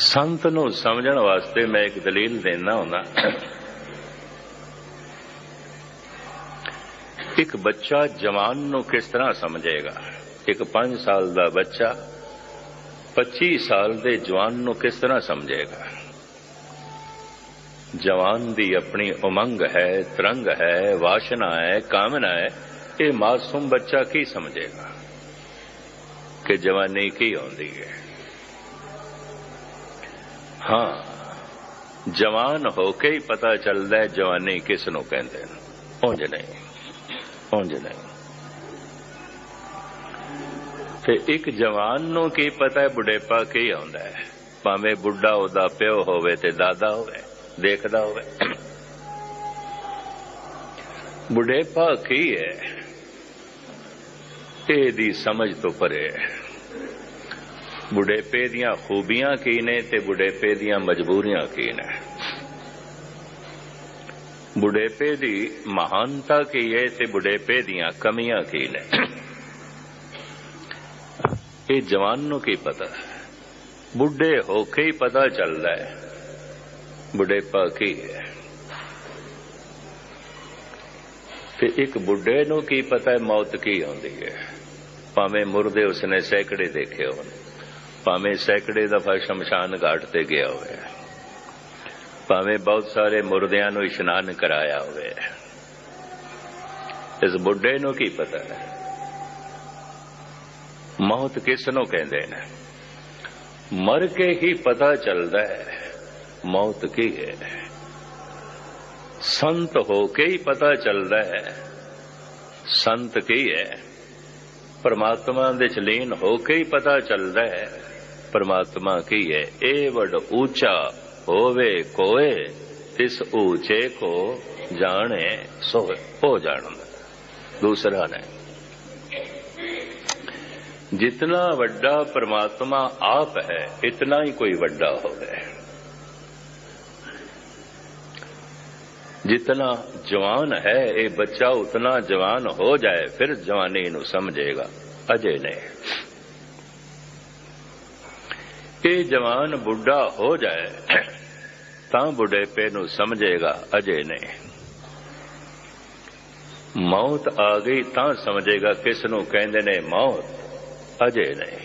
ਸੰਤ ਨੂੰ ਸਮਝਣ ਵਾਸਤੇ ਮੈਂ ਇੱਕ ਦਲੀਲ ਦੇਣਾ ਹੁੰਦਾ। ਇੱਕ ਬੱਚਾ ਜਵਾਨ ਨੂੰ ਕਿਸ ਤਰ੍ਹਾਂ ਸਮਝੇਗਾ? ਇੱਕ 5 ਸਾਲ ਦਾ ਬੱਚਾ 25 ਸਾਲ ਦੇ ਜਵਾਨ ਨੂੰ ਕਿਸ ਤਰ੍ਹਾਂ ਸਮਝੇਗਾ? ਜਵਾਨ ਦੀ ਆਪਣੀ ਉਮੰਗ ਹੈ, ਤਰੰਗ ਹੈ, ਵਾਸ਼ਨਾ ਹੈ, ਕਾਮਨਾ ਹੈ, ਇਹ ਮਾਸੂਮ ਬੱਚਾ ਕੀ ਸਮਝੇਗਾ? ਕਿ ਜਵਾਨੀ ਕੀ ਹੁੰਦੀ ਹੈ? ਹਾਂ। ਜਵਾਨ ਹੋ ਕੇ ਹੀ ਪਤਾ ਚੱਲਦਾ ਜਵਾਨੀ ਕਿਸ ਨੂੰ ਕਹਿੰਦੇ ਨੇ। ਉਂਝ ਨਹੀਂ। ਉਂਝ ਨਹੀਂ। ਤੇ ਇੱਕ ਜਵਾਨ ਨੂੰ ਕੀ ਪਤਾ ਹੈ ਬੁਢੇਪਾ ਕੀ ਆਉਂਦਾ ਹੈ। ਭਾਵੇਂ ਬੁੱਢਾ ਉਹਦਾ ਪਿਓ ਹੋਵੇ ਤੇ ਦਾਦਾ ਹੋਵੇ, ਦੇਖਦਾ ਹੋਵੇ। ਬੁਢੇਪਾ ਕੀ ਹੈ? ਇਹਦੀ ਸਮਝ ਤੋਂ ਪਰੇ ਹੈ। ਬੁਢੇਪੇ ਦੀਆਂ ਖੂਬੀਆਂ ਕੀ ਨੇ ਤੇ ਬੁਢੇਪੇ ਦੀਆਂ ਮਜਬੂਰੀਆਂ ਕੀ ਨੇ? ਬੁਢੇਪੇ ਦੀ ਮਹਾਨਤਾ ਕੀ ਹੈ ਤੇ ਬੁਢੇਪੇ ਦੀਆਂ ਕਮੀਆਂ ਕੀ ਨੇ? ਇਹ ਜਵਾਨ ਨੂੰ ਕੀ ਪਤਾ? ਬੁੱਢੇ ਹੋ ਕੇ ਹੀ ਪਤਾ ਚੱਲਦਾ ਹੈ। ਬੁਢੇਪਾ ਕੀ ਹੈ? ਤੇ ਇੱਕ ਬੁੱਢੇ ਨੂੰ ਕੀ ਪਤਾ ਹੈ ਮੌਤ ਕੀ ਆਉਂਦੀ ਹੈ? ਭਾਵੇਂ ਮੁਰਦੇ ਉਸਨੇ ਸੈਕੜੇ ਦੇਖੇ ਹੋਣ। ਭਾਵੇਂ ਸੈਂਕੜੇ ਦਫਾ ਸ਼ਮਸ਼ਾਨ ਘਾਟ ਤੇ ਗਿਆ ਹੋਵੇ, ਭਾਵੇਂ ਬਹੁਤ ਸਾਰੇ ਮੁਰਦਿਆਂ ਨੂੰ ਇਸ਼ਨਾਨ ਕਰਾਇਆ ਹੋਵੇ, ਇਸ ਬੁੱਢੇ ਨੂੰ ਕੀ ਪਤਾ ਹੈ? ਮੌਤ ਕਿਸ ਨੂੰ ਕਹਿੰਦੇ ਨੇ? ਮਰ ਕੇ ਹੀ ਪਤਾ ਚੱਲਦਾ ਹੈ, ਮੌਤ ਕੀ ਹੈ? ਸੰਤ ਹੋ ਕੇ ਹੀ ਪਤਾ ਚੱਲਦਾ ਹੈ, ਸੰਤ ਕੀ ਹੈ? ਪਰਮਾਤਮਾ ਦੇ ਚਲੀਨ ਹੋ ਕੇ ਹੀ ਪਤਾ ਚੱਲਦਾ ਹੈ। ਪਰਮਾਤਮਾ ਕੀ ਹੈ? ਇਹ ਵੱਡ ਉੱਚਾ ਹੋਵੇ ਕੋਏ ਇਸ ਉੱਚੇ ਕੋ ਜਾਣੇ ਸੋ ਹੋ ਜਾਣਦਾ ਦੂਸਰਾ ਨੇ, ਜਿਤਨਾ ਵੱਡਾ ਪਰਮਾਤਮਾ ਆਪ ਹੈ, ਇਤਨਾ ਹੀ ਕੋਈ ਵੱਡਾ ਹੋਵੇ। जितना जवान है ये बच्चा उतना जवान हो जाए फिर जवानी ਨੂੰ ਸਮਝੇਗਾ ਅਜੇ ਨਹੀਂ ਇਹ ਜਵਾਨ ਬੁੱਢਾ ਹੋ ਜਾਏ ਤਾਂ ਬੁਢੇਪੇ ਨੂੰ ਸਮਝੇਗਾ ਅਜੇ ਨਹੀਂ ਮੌਤ ਆ ਗਈ ਤਾਂ ਸਮਝੇਗਾ ਕਿਸ ਨੂੰ ਕਹਿੰਦੇ ਨੇ ਮੌਤ ਅਜੇ ਨਹੀਂ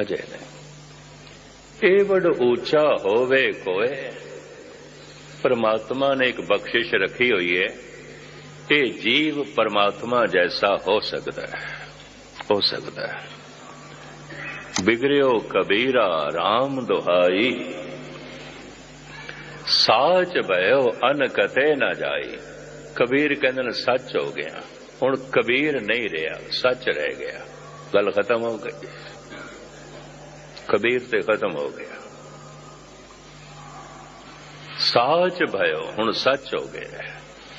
ਅਜੇ ਨਹੀਂ ਇਹ ਵੱਡ ਉੱਚਾ ਹੋਵੇ ਕੋਏ परमात्मा ने एक बख्शिश रखी हुई है कि जीव परमात्मा जैसा हो सकता है हो सकता है बिगड़ो कबीरा राम दुहाई साच भयो अन कते न जाई कबीर कहते सच हो गया हूं कबीर नहीं रहा सच रह गया गल खत्म हो गई कबीर से खत्म हो गया ਸਾਚ ਭਇਓ, ਹੁਣ ਸੱਚ ਹੋ ਗਏ,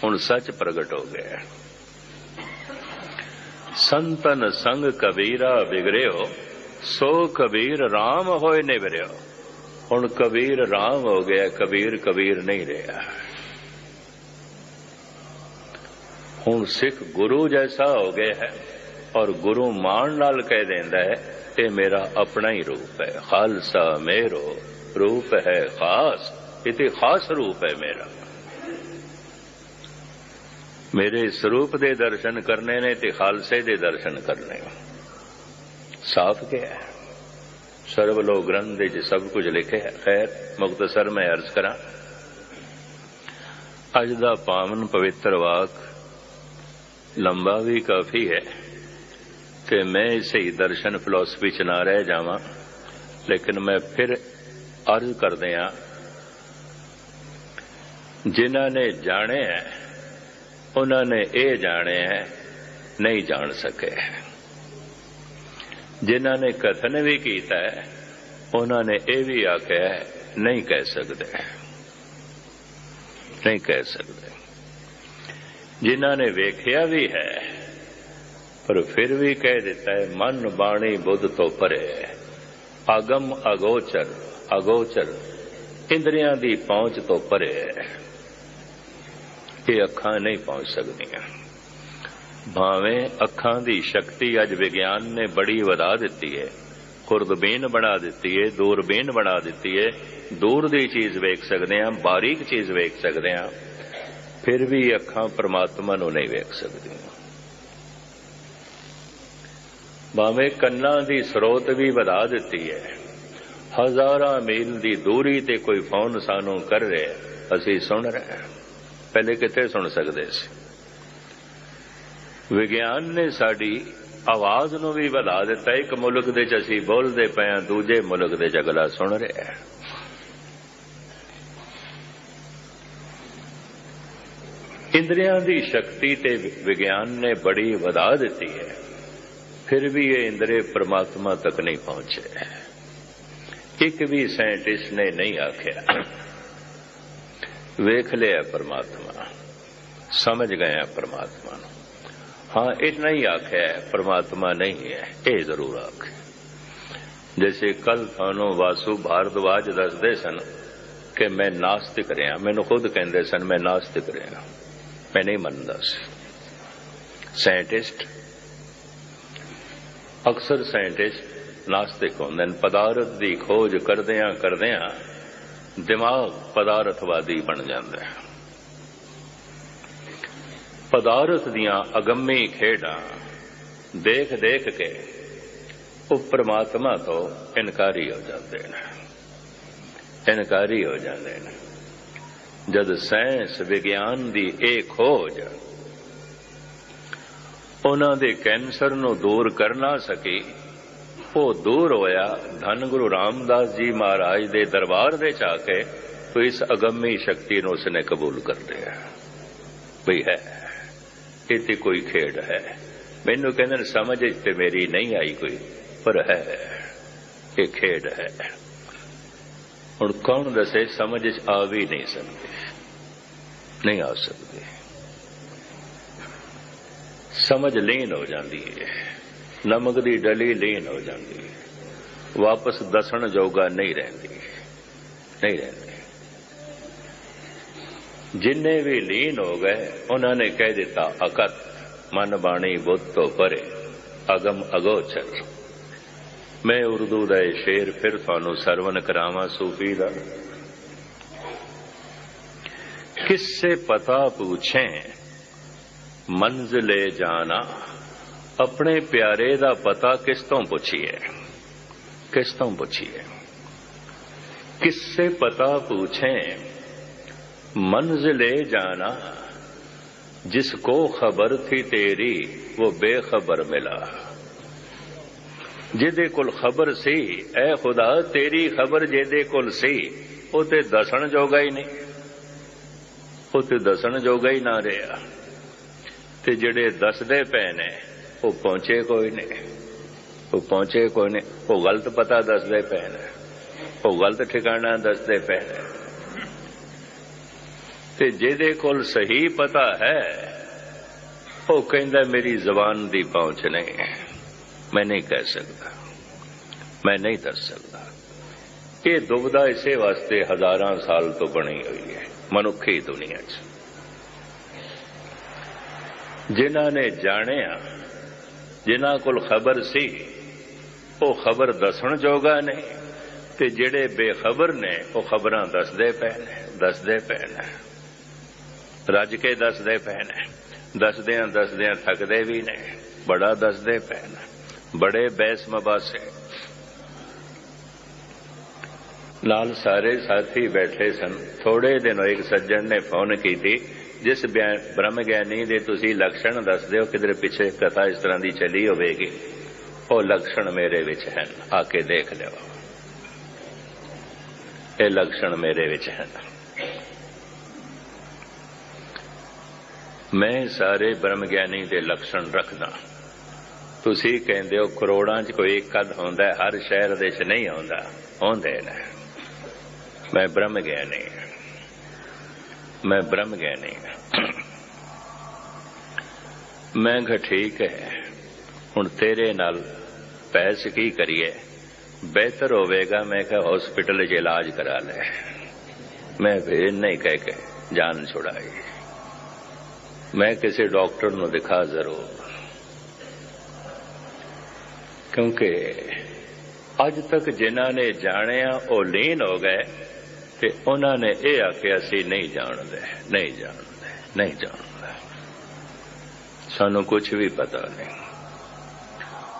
ਹੁਣ ਸੱਚ ਪ੍ਰਗਟ ਹੋ ਗਿਆ ਸੰਤਨ ਸੰਗ ਕਬੀਰਾ ਵਿਗਰਿਓ ਸੋ ਕਬੀਰ RAM ਹੋਏ ਨੇ ਹੁਣ ਕਬੀਰ RAM ਹੋ ਗਿਆ, ਕਬੀਰ ਕਬੀਰ ਨਹੀਂ ਰਿਹਾ। ਹੁਣ ਸਿੱਖ ਗੁਰੂ ਜੈਸਾ ਹੋ ਗਿਆ ਹੈ, ਔਰ ਗੁਰੂ ਮਾਣ ਨਾਲ ਕਹਿ ਦਿੰਦਾ ਹੈ, ਇਹ ਮੇਰਾ ਆਪਣਾ ਹੀ ਰੂਪ ਹੈ। ਖਾਲਸਾ ਮੇਰੋ, ਰੂਪ ਹੈ ਖਾਸ। ਇਹ ਤੇ ਖਾਸ ਰੂਪ ਹੈ ਮੇਰਾ। ਮੇਰੇ ਸਰੂਪ ਦੇ ਦਰਸ਼ਨ ਕਰਨੇ ਨੇ ਤੇ ਖਾਲਸੇ ਦੇ ਦਰਸ਼ਨ ਕਰਨੇ ਸਾਫ਼ ਕਿਹਾ ਹੈ। ਸਰਬ ਲੋ ਗ੍ਰੰਥ ਦੇ ਚ ਸਭ ਕੁਝ ਲਿਖਿਆ ਹੈ। ਖੈਰ ਮੁਖਤਸਰ ਮੈਂ ਅਰਜ਼ ਕਰਾਂ, ਅੱਜ ਦਾ ਪਾਵਨ ਪਵਿੱਤਰ ਵਾਕ ਲੰਬਾ ਵੀ ਕਾਫੀ ਹੈ ਤੇ ਮੈਂ ਇਸੇ ਹੀ ਦਰਸ਼ਨ ਫਿਲਾਸਫੀ ਚ ਨਾ ਰਹਿ ਜਾਵਾਂ, ਲੇਕਿਨ ਮੈਂ ਫਿਰ ਅਰਜ਼ ਕਰਦੇ ਆ ਜਿਨ੍ਹਾਂ ਨੇ ਜਾਣਿਆ ਉਹਨਾਂ ਨੇ ਇਹ ਜਾਣਿਆ ਨਹੀਂ ਜਾਣ ਸਕੇ। ਜਿਨ੍ਹਾਂ ਨੇ ਕਥਨ ਵੀ ਕੀਤਾ ਹੈ, ਉਹਨਾਂ ਨੇ ਇਹ ਵੀ ਆਖਿਆ ਨਹੀਂ ਕਹਿ ਸਕਦੇ। ਨਹੀਂ ਕਹਿ ਸਕਦੇ। ਜਿਨ੍ਹਾਂ ਨੇ ਵੇਖਿਆ ਵੀ ਹੈ, ਪਰ ਫਿਰ ਵੀ ਕਹਿ ਦਿੱਤਾ ਹੈ, ਮਨ ਬਾਣੀ ਬੁੱਧ ਤੋਂ ਪਰੇ ਆਗਮ ਅਗੋਚਰ ਅਗੋਚਰ, ਇੰਦਰੀਆਂ ਦੀ ਪਹੁੰਚ ਤੋਂ ਪਰੇ ਹੈ। ਇਹ ਅੱਖਾਂ ਨਹੀਂ ਪਹੁੰਚ ਸਕਦੀਆਂ। ਭਾਵੇਂ ਅੱਖਾਂ ਦੀ ਸ਼ਕਤੀ ਅੱਜ ਵਿਗਿਆਨ ਨੇ ਬੜੀ ਵਧਾ ਦਿੱਤੀ ਹੈ। ਖੁਰਦਬੀਨ ਬਣਾ ਦਿੱਤੀ ਏ ਦੂਰਬੀਨ ਬਣਾ ਦਿੱਤੀ ਏ ਦੂਰ ਦੀ ਚੀਜ਼ ਵੇਖ ਸਕਦੇ ਹਾਂ, ਬਾਰੀਕ ਚੀਜ਼ ਵੇਖ ਸਕਦੇ ਹਾਂ। ਫਿਰ ਵੀ ਅੱਖਾਂ ਪ੍ਰਮਾਤਮਾ ਨੂੰ ਨਹੀਂ ਵੇਖ ਸਕਦੀਆਂ। ਭਾਵੇਂ ਕੰਨਾਂ ਦੀ ਸਰੋਤ ਵੀ ਵਧਾ ਦਿੱਤੀ ਹੈ। ਹਜ਼ਾਰਾਂ ਮੀਲ ਦੀ ਦੂਰੀ ਤੇ ਕੋਈ ਫੋਨ ਸਾਨੂੰ ਕਰ ਰਿਹਾ ਅਸੀਂ ਸੁਣ ਰਹੇ ਹਾਂ। ਪਹਿਲੇ ਕਿੱਥੇ ਸੁਣ ਸਕਦੇ ਸੀ? ਵਿਗਿਆਨ ਨੇ ਸਾਡੀ ਆਵਾਜ਼ ਨੂੰ ਵੀ ਵਧਾ ਦਿੱਤਾ। ਇੱਕ ਮੁਲਕ ਦੇ ਚ ਅਸੀਂ ਬੋਲਦੇ ਪਏ ਹਾਂ, ਦੂਜੇ ਮੁਲਕ ਦੇ ਚ ਅਗਲਾ ਸੁਣ ਰਿਹਾ ਹੈ। ਇੰਦਰੀਆਂ ਦੀ ਸ਼ਕਤੀ ਤੇ ਵਿਗਿਆਨ ਨੇ ਬੜੀ ਵਧਾ ਦਿੱਤੀ ਹੈ। ਫਿਰ ਵੀ ਇਹ ਇੰਦਰੇ ਪ੍ਰਮਾਤਮਾ ਤੱਕ ਨਹੀਂ ਪਹੁੰਚੇ। ਇੱਕ ਵੀ ਸਾਇੰਟਿਸਟ ਨੇ ਨਹੀਂ ਆਖਿਆ। ਵੇਖ ਲਿਆ ਪ੍ਰਮਾਤਮਾ, ਸਮਝ ਗਿਆ ਪ੍ਰਮਾਤਮਾ ਨੂੰ। ਹਾਂ, ਇਤਨਾ ਹੀ ਆਖਿਆ ਪਰਮਾਤਮਾ ਨਹੀਂ ਹੈ, ਇਹ ਜ਼ਰੂਰ ਆਖਿਆ ਜੈਸੇ ਕੱਲ ਤੁਹਾਨੂੰ ਵਾਸੂ ਭਾਰਦਵਾਜ ਦੱਸਦੇ ਸਨ ਕਿ ਮੈਂ ਨਾਸਤਿਕ ਰਿਹਾ। ਮੈਨੂੰ ਖੁਦ ਕਹਿੰਦੇ ਸਨ, ਮੈਂ ਨਾਸਤਿਕ ਰਿਹਾ। ਮੈਂ ਨਹੀਂ ਮੰਨਦਾ ਸੀ। ਸਾਇੰਟਿਸਟ ਅਕਸਰ ਸਾਇੰਟਿਸਟ ਨਾਸਤਿਕ ਹੁੰਦੇ ਨੇ। ਪਦਾਰਥ ਦੀ ਖੋਜ ਕਰਦਿਆਂ ਕਰਦਿਆਂ ਦਿਮਾਗ ਪਦਾਰਥਵਾਦੀ ਬਣ ਜਾਂਦਾ ਹੈ। ਪਦਾਰਥ ਦੀਆਂ ਅਗੰਮੀ ਖੇਡਾਂ ਦੇਖ ਦੇਖ ਕੇ ਉਹ ਪ੍ਰਮਾਤਮਾ ਤੋਂ ਇਨਕਾਰੀ ਹੋ ਜਾਂਦੇ ਨੇ। ਇਨਕਾਰੀ ਹੋ ਜਾਂਦੇ ਨੇ। ਜਦ ਸਾਇੰਸ ਵਿਗਿਆਨ ਦੀ ਇਹ ਖੋਜ ਉਹਨਾਂ ਦੇ ਕੈਂਸਰ ਨੂੰ ਦੂਰ ਕਰ ਨਾ ਸਕੀ ਉਹ ਦੂਰ ਹੋਇਆ ਧੰਨ ਗੁਰੂ ਰਾਮਦਾਸ ਜੀ ਮਹਾਰਾਜ ਦੇ ਦਰਬਾਰ ਦੇ ਚ ਆ ਕੇ ਤੋ ਇਸ ਅਗੰਮੀ ਸ਼ਕਤੀ ਨੂੰ ਉਸਨੇ ਕਬੂਲ ਕਰ ਲਿਆ ਵੀ ਹੈ ਇਹ ਤੇ ਕੋਈ ਖੇਡ ਹੈ। ਮੈਨੂੰ ਕਹਿੰਦੇ ਨੇ, ਸਮਝ ਤੇ ਮੇਰੀ ਨਹੀਂ ਆਈ ਕੋਈ, ਪਰ ਹੈ, ਇਹ ਖੇਡ ਹੈ। ਹੁਣ ਕੌਣ ਦੱਸੇ, ਸਮਝ ਚ ਆ ਵੀ ਨਹੀਂ ਸਕਦੇ। ਨਹੀਂ ਆ ਸਕਦੇ। ਸਮਝ ਲੀਨ ਹੋ ਜਾਂਦੀ ਹੈ। ਨਮਕ ਦੀ ਡਲੀ ਲੀਨ ਹੋ ਜਾਂਦੀ ਹੈ ਵਾਪਸ ਦਸਣ ਜੋਗਾ ਨਹੀਂ ਰਹਿੰਦੀ ਨਹੀਂ ਰਹਿੰਦੀ ਜਿੰਨੇ ਵੀ ਲੀਨ ਹੋ ਗਏ ਉਹਨਾਂ ਨੇ ਕਹਿ ਦਿੱਤਾ ਅਕਤ ਮਨ ਬਾਣੀ ਬੁੱਧ ਤੋਂ ਪਰੇ ਅਗਮ ਅਗੋਚਰ ਮੈਂ ਉਰਦੂ ਦਾ ਇਹ ਸ਼ੇਰ ਫਿਰ ਤੁਹਾਨੂੰ ਸਰਵਨ ਕਰਾਵਾਂ ਸੂਫੀ ਦਾ किससे पता पूछें ਮੰਜ਼ਲੇ ਜਾਣਾ ਆਪਣੇ ਪਿਆਰੇ ਦਾ ਪਤਾ ਕਿਸ ਤੋਂ ਪੁੱਛੀਏ ਕਿਸ ਤੋਂ ਪੁੱਛੀਏ किससे पता पूछें मंजिले जाना जिसको खबर थी तेरी वो बेखबर मिला ਜਿਹਦੇ ਕੋਲ ਖਬਰ ਸੀ ਐ ਖੁਦਾ ਤੇਰੀ ਖਬਰ ਜਿਹਦੇ ਕੋਲ ਸੀ ਉਹ ਤੇ ਦੱਸਣ ਜੋਗਾ ਹੀ ਨਹੀਂ ਉਹ ਤੇ ਦੱਸਣ ਜੋਗਾ ਹੀ ਨਾ ਰਿਹਾ ਤੇ ਜਿਹੜੇ ਦੱਸਦੇ ਪਏ ਨੇ ਉਹ ਪਹੁੰਚੇ ਕੋਈ ਨਹੀਂ। ਉਹ ਪਹੁੰਚੇ ਕੋਈ ਨਹੀਂ। ਉਹ ਗਲਤ ਪਤਾ ਦੱਸਦੇ ਪਏ ਨੇ। ਉਹ ਗਲਤ ਠਿਕਾਣਾ ਦੱਸਦੇ ਪਏ ਨੇ। ਤੇ ਜਿਹਦੇ ਕੋਲ ਸਹੀ ਪਤਾ ਹੈ, ਉਹ ਕਹਿੰਦਾ, ਮੇਰੀ ਜ਼ਬਾਨ ਦੀ ਪਹੁੰਚ ਨਹੀਂ ਮੈਂ ਨਹੀਂ ਕਹਿ ਸਕਦਾ। ਮੈਂ ਨਹੀਂ ਦੱਸ ਸਕਦਾ। ਇਹ ਦੁਬਦਾ ਇਸੇ ਵਾਸਤੇ ਹਜ਼ਾਰਾਂ ਸਾਲ ਤੋਂ ਬਣੀ ਹੋਈ ਹੈ, ਮਨੁੱਖੀ ਦੁਨੀਆ 'ਚ। ਜਿਨ੍ਹਾਂ ਨੇ ਜਾਣਿਆ ਜਿਨ੍ਹਾਂ ਕੋਲ ਖਬਰ ਸੀ, ਉਹ ਖਬਰ ਦੱਸਣ ਜੋਗਾ ਨਹੀਂ ਤੇ ਜਿਹੜੇ ਬੇਖਬਰ ਨੇ, ਉਹ ਖਬਰਾਂ ਦੱਸਦੇ ਪਏ ਨੇ, ਦੱਸਦੇ ਪਏ ਨੇ। ਰੱਜ ਕੇ ਦੱਸਦੇ ਪਏ ਨੇ, ਦੱਸਦਿਆਂ ਦੱਸਦਿਆਂ ਥੱਕਦੇ ਵੀ ਨੇ, ਬੜਾ ਦੱਸਦੇ ਪਏ ਨੇ, ਬੜੇ ਬੈਸ ਮਬਾਸੇ। ਨਾਲ ਸਾਰੇ ਸਾਥੀ ਬੈਠੇ ਸਨ ਥੋੜੇ ਦਿਨ ਇੱਕ ਸੱਜਣ ਨੇ ਫੋਨ ਕੀਤੀ ਜਿਸ ਬ੍ਰਹਮ ਗਿਆਨੀ ਦੇ ਤੁਸੀਂ ਲਕਸ਼ਣ ਦੱਸਦੇ ਹੋ, ਕਿਧਰੇ ਪਿੱਛੇ ਕਥਾ ਇਸ ਤਰ੍ਹਾਂ ਦੀ ਚੱਲੀ ਹੋਵੇਗੀ। ਉਹ ਲਕਸ਼ਣ ਮੇਰੇ ਵਿੱਚ ਹਨ। ਆ ਕੇ ਦੇਖ ਲਿਓ। ਇਹ ਲਕਸ਼ਣ ਮੇਰੇ ਵਿੱਚ ਹਨ। ਮੈਂ ਸਾਰੇ ਬ੍ਰਹਮ ਗਿਆਨੀ ਦੇ ਲਕਸ਼ਣ ਰੱਖਦਾ। ਤੁਸੀਂ ਕਹਿੰਦੇ ਹੋ, ਕਰੋੜਾਂ 'ਚ ਕੋਈ ਇੱਕ ਅੱਧ ਹੁੰਦਾ, ਹਰ ਸ਼ਹਿਰ ਦੇ 'ਚ ਨਹੀਂ ਆਉਂਦਾ। ਹੁੰਦੇ ਨੇ। ਮੈਂ ਬ੍ਰਹਮ ਗਿਆਨੀ ਮੈਂ ਬ੍ਰਹਮ ਗਿਆਨੀ ਮੈਂ ਕਿਹਾ, ਠੀਕ ਹੈ। ਹੁਣ ਤੇਰੇ ਨਾਲ ਪੈਸ ਕੀ ਕਰੀਏ? ਬਿਹਤਰ ਹੋਵੇਗਾ, ਮੈਂ ਕਿਹਾ ਹਸਪੀਟਲ 'ਚ ਇਲਾਜ ਕਰਾ ਲੈ। ਮੈਂ ਫਿਰ ਨਹੀਂ ਕਹਿ ਕੇ ਜਾਨ ਛੁਡਾਈ। ਮੈਂ ਕਿਸੇ ਡਾਕਟਰ ਨੂੰ ਦਿਖਾ ਜ਼ਰੂਰ। ਕਿਉਂਕਿ ਅੱਜ ਤੱਕ ਜਿਨ੍ਹਾਂ ਨੇ ਜਾਣਿਆ, ਉਹ ਲੀਨ ਹੋ ਗਏ। ਤੇ ਉਹਨਾਂ ਨੇ ਇਹ ਆਖਿਆ ਸੀ ਨਹੀਂ ਜਾਣਦੇ ਨਹੀਂ ਜਾਣਦੇ ਨਹੀਂ ਜਾਣਦੇ। ਸਾਨੂੰ ਕੁਝ ਵੀ ਪਤਾ ਨਹੀਂ।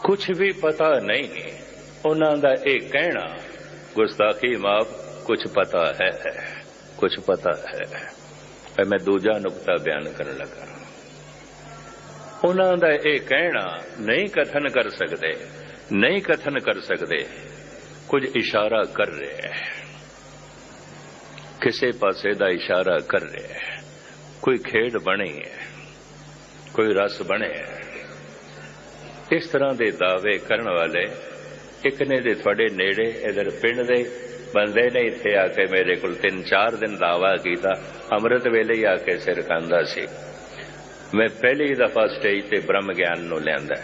ਕੁਝ ਵੀ ਪਤਾ ਨਹੀਂ, ਉਹਨਾਂ ਦਾ ਇਹ ਕਹਿਣਾ, ਗੁਸਤਾਖੀ ਮਾਫ ਕੁਝ ਪਤਾ ਹੈ ਕੁਝ ਪਤਾ ਹੈ। ਪਰ ਮੈਂ ਦੂਜਾ ਨੁਕਤਾ ਬਿਆਨ ਕਰਨ ਲੱਗਾ। ਉਹਨਾਂ ਦਾ ਇਹ ਕਹਿਣਾ, ਨਹੀਂ ਕਥਨ ਕਰ ਸਕਦੇ, ਨਹੀਂ ਕਥਨ ਕਰ ਸਕਦੇ, ਕੁਝ ਇਸ਼ਾਰਾ ਕਰ ਰਿਹਾ ਹੈ। ਕਿਸੇ ਪਾਸੇ ਦਾ ਇਸ਼ਾਰਾ ਕਰ ਰਿਹਾ ਹੈ। ਕੋਈ ਖੇਡ ਬਣੀ ਹੈ, ਕੋਈ ਰਸ ਬਣਿਆ ਹੈ। ਇਸ ਤਰ੍ਹਾਂ ਦੇ ਦਾਅਵੇ ਕਰਨ ਵਾਲੇ ਇੱਕ ਨੇ ਦੇ ਤੁਹਾਡੇ ਨੇੜੇ, ਇਧਰ ਪਿੰਡ ਦੇ ਬੰਦੇ ਨੇ ਇੱਥੇ ਆ ਕੇ ਮੇਰੇ ਕੋਲ ਤਿੰਨ ਚਾਰ ਦਿਨ ਦਾਵਾ ਕੀਤਾ, ਅੰਮ੍ਰਿਤ ਵੇਲੇ ਹੀ ਆ ਕੇ ਸਿਰ ਖਾਂਦਾ ਸੀ। ਮੈਂ ਪਹਿਲੀ ਦਫਾ ਸਟੇਜ ਤੇ ਬ੍ਰਹਮ ਗਿਆਨ ਨੂੰ ਲਿਆਂਦਾ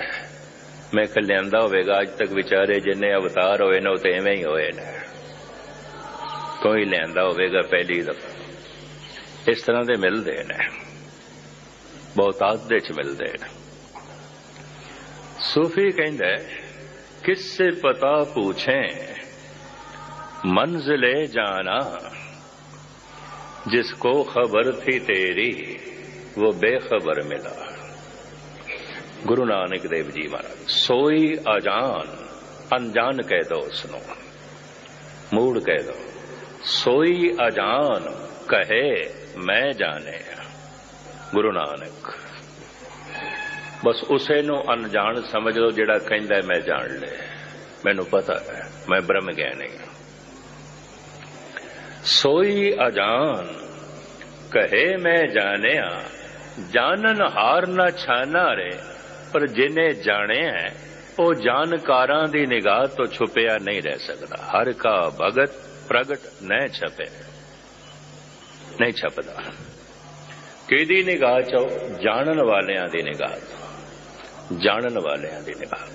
ਮੈਂ ਕਿ ਲਿਆਂਦਾ ਹੋਵੇਗਾ, ਅੱਜ ਤੱਕ ਵਿਚਾਰੇ ਜਿੰਨੇ ਅਵਤਾਰ ਹੋਏ ਨੇ, ਉਹ ਤੇ ਐਵੇਂ ਹੀ ਹੋਏ ਨੇ। ਕੋਈ ਲੈਂਦਾ ਹੋਵੇਗਾ ਪਹਿਲੀ ਦਫਾ। ਇਸ ਤਰ੍ਹਾਂ ਦੇ ਮਿਲਦੇ ਨੇ। ਬਹੁਤਾਤ ਦੇ ਚ ਮਿਲਦੇ ਨੇ। ਸੂਫੀ ਕਹਿੰਦਾ ਕਿਸ ਸੇ ਪਤਾ ਪੁੱਛੇ, ਮੰਜ਼ਲੇ ਜਾਣਾ। ਜਿਸ ਕੋ ਖਬਰ ਥੀ ਤੇਰੀ ਉਹ ਬੇਖਬਰ ਮਿਲਾ। ਗੁਰੂ ਨਾਨਕ ਦੇਵ ਜੀ ਮਹਾਰਾਜ, ਸੋਈ ਅਜਾਨ ਅਨਜਾਨ ਕਹਿ ਦੋ ਉਸ ਨੂੰ ਮੂੜ ਕਹਿ ਦੋ। ਸੋਈ ਅਜਾਨ ਕਹੇ, ਮੈਂ ਜਾਣਿਆ। ਗੁਰੂ ਨਾਨਕ, ਬਸ ਉਸੇ ਨੂੰ ਅਣਜਾਣ ਸਮਝ ਲਓ, ਜਿਹੜਾ ਕਹਿੰਦਾ ਮੈਂ ਜਾਣ ਲੈ ਮੈਨੂੰ ਪਤਾ ਹੈ, ਮੈਂ ਬ੍ਰਹਮ ਗਿਆਨੀ ਸੋਈ ਅਜਾਨ ਕਹੇ, ਮੈਂ ਜਾਣਿਆ। ਜਾਣਨ ਹਾਰ ਨਾ ਛਾਨਾ ਰੇ, ਪਰ ਜਿਨੇ ਜਾਣਿਆ ਉਹ ਜਾਣਕਾਰਾਂ ਦੀ ਨਿਗਾਹ ਤੋਂ ਛੁਪਿਆ ਨਹੀਂ ਰਹਿ ਸਕਦਾ। ਹਰ ਕਾ ਭਗਤ ਪ੍ਰਗਟ ਨਹਿ ਛਪੇ ਨਹੀਂ ਛਪਦਾ ਕਿਹਦੀ ਨਿਗਾਹ ਚੋਂ ਜਾਣਨ ਵਾਲਿਆਂ ਦੀ ਨਿਗਾਹ ਤੋਂ ਜਾਣਨ ਵਾਲਿਆਂ ਦੀ ਨਿਗਾਹ